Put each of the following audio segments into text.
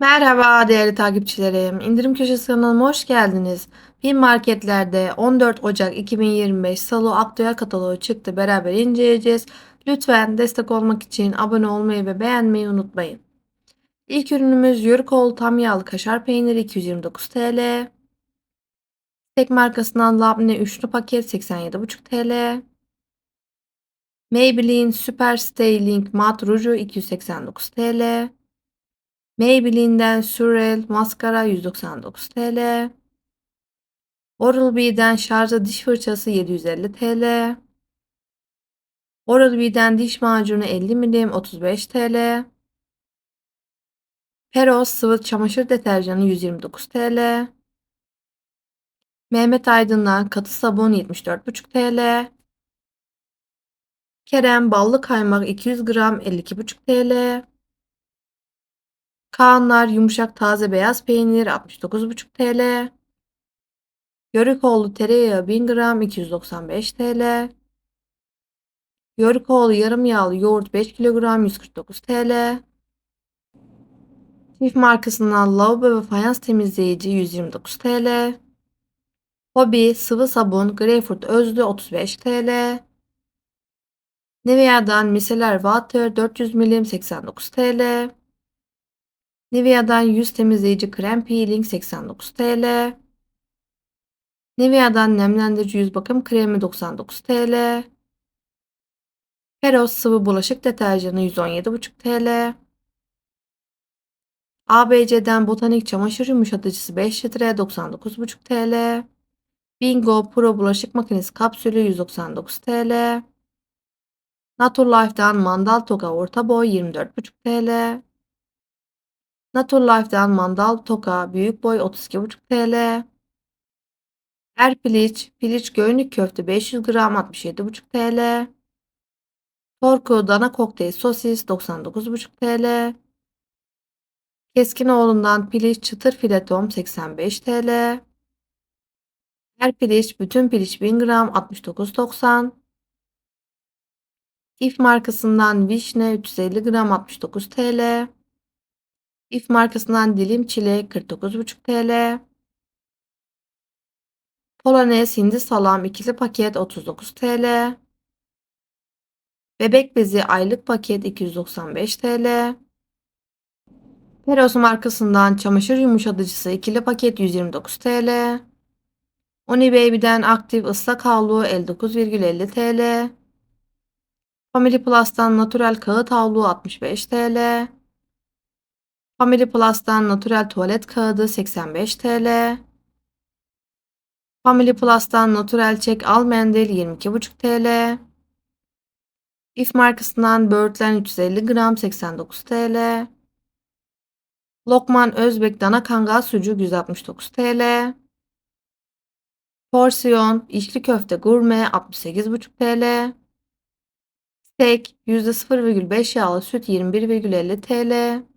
Merhaba değerli takipçilerim. İndirim Köşesi kanalıma hoş geldiniz. Bin marketlerde 14 Ocak 2025 Salı aktüel kataloğu çıktı. Beraber inceleyeceğiz. Lütfen destek olmak için abone olmayı ve beğenmeyi unutmayın. İlk ürünümüz Yörükoğlu tam yağlı kaşar peyniri 229 TL. Tek markasından Labne üçlü paket 87,5 TL. Maybelline Super Styling Matte Ruju 289 TL. Maybelline'den Surreal Maskara 199 TL. Oral-B'den şarjlı diş fırçası 750 TL. Oral-B'den diş macunu 50 milim 35 TL. Peros sıvı çamaşır deterjanı 129 TL. Mehmet Aydın'dan katı sabun 74,5 TL. Kerem ballı kaymak 200 gram 52,5 TL. Kaanlar yumuşak taze beyaz peynir 69,5 TL. Yörükoğlu tereyağı 1000 gram 295 TL. Yörükoğlu yarım yağlı yoğurt 5 kilogram 149 TL. Çift markasından lavabo ve fayans temizleyici 129 TL. Hobi sıvı sabun greyfurt özlü 35 TL. Nivea'dan micelar water 400 milim 89 TL. Nivea'dan yüz temizleyici krem peeling 89 TL. Nivea'dan nemlendirici yüz bakım kremi 99 TL. Peros sıvı bulaşık deterjanı 117,5 TL. ABC'den botanik çamaşır yumuşatıcısı 5 litre 99,5 TL. Bingo Pro bulaşık makinesi kapsülü 199 TL. Naturlife'dan mandal toka orta boy 24,5 TL. Naturlife'dan mandal toka büyük boy 32,5 TL. Erpiliç, piliç göğünlük köfte 500 gram 67,5 TL. Torku dana kokteyl sosis 99,5 TL. Keskinoğlu'ndan piliç çıtır filetom 85 TL. Her piliç bütün piliç 1000 gram 69,90. İF markasından vişne 350 gram 69 TL. İF markasından dilim çilek 49,5 TL. Polonez hindi salam ikili paket 39 TL. Bebek bezi aylık paket 295 TL. Peros markasından çamaşır yumuşatıcısı ikili paket 129 TL. Oni Baby'den aktif ıslak havlu 59,50 TL. Family Plus'tan natural kağıt havlu 65 TL. Family Plus'tan natural tuvalet kağıdı 85 TL. Family Plus'tan natural çek al mendil 22,5 TL. If markasından böğürtlen 350 gram 89 TL. Lokman Özbek dana kangal sucuk 169 TL. Porsiyon içli köfte gurme 68,5 TL. Steak %0,5 yağlı süt 21,50 TL.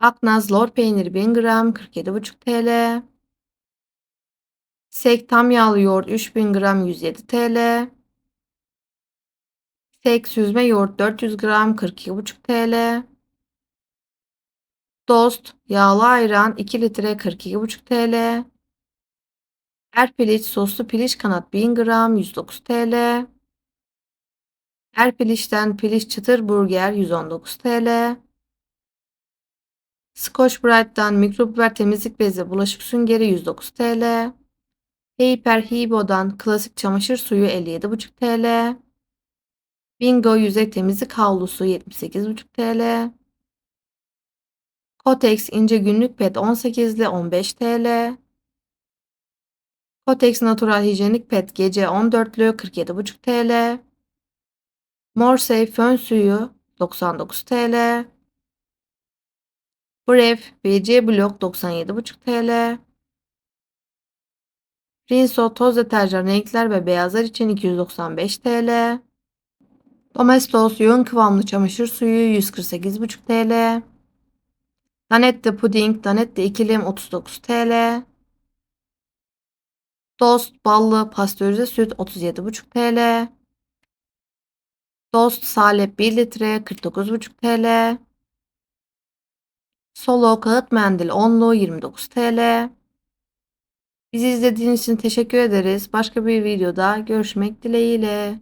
Aknaz lor peyniri 1000 gram 47,5 TL. Sek tam yağlı yoğurt 3000 gram 107 TL. Sek süzme yoğurt 400 gram 42,5 TL. Dost yağlı ayran 2 litre 42,5 TL. Erpiliç soslu piliç kanat 1000 gram 109 TL. Erpiliş'ten piliç çıtır burger 119 TL. Scotch Brite'dan mikrobiber temizlik bezi bulaşık süngeri 109 TL. Hyper Hibo'dan klasik çamaşır suyu 57,5 TL. Bingo yüzey temizlik havlusu 78,5 TL. Kotex ince günlük pet 18'li 15 TL. Kotex natural hijyenik pet gece 14'lü 47,5 TL. Morsafe fön suyu 99 TL. Bref BC blok 97,5 TL. Rinso toz deterjan renkler ve beyazlar için 295 TL. Domestos yoğun kıvamlı çamaşır suyu 148,5 TL. Danette puding, Danette ikilim 39 TL. Dost ballı pastörize süt 37,5 TL. Dost salep 1 litre 49,5 TL. Solo kağıt mendil onlu 29 TL. Bizi izlediğiniz için teşekkür ederiz. Başka bir videoda görüşmek dileğiyle.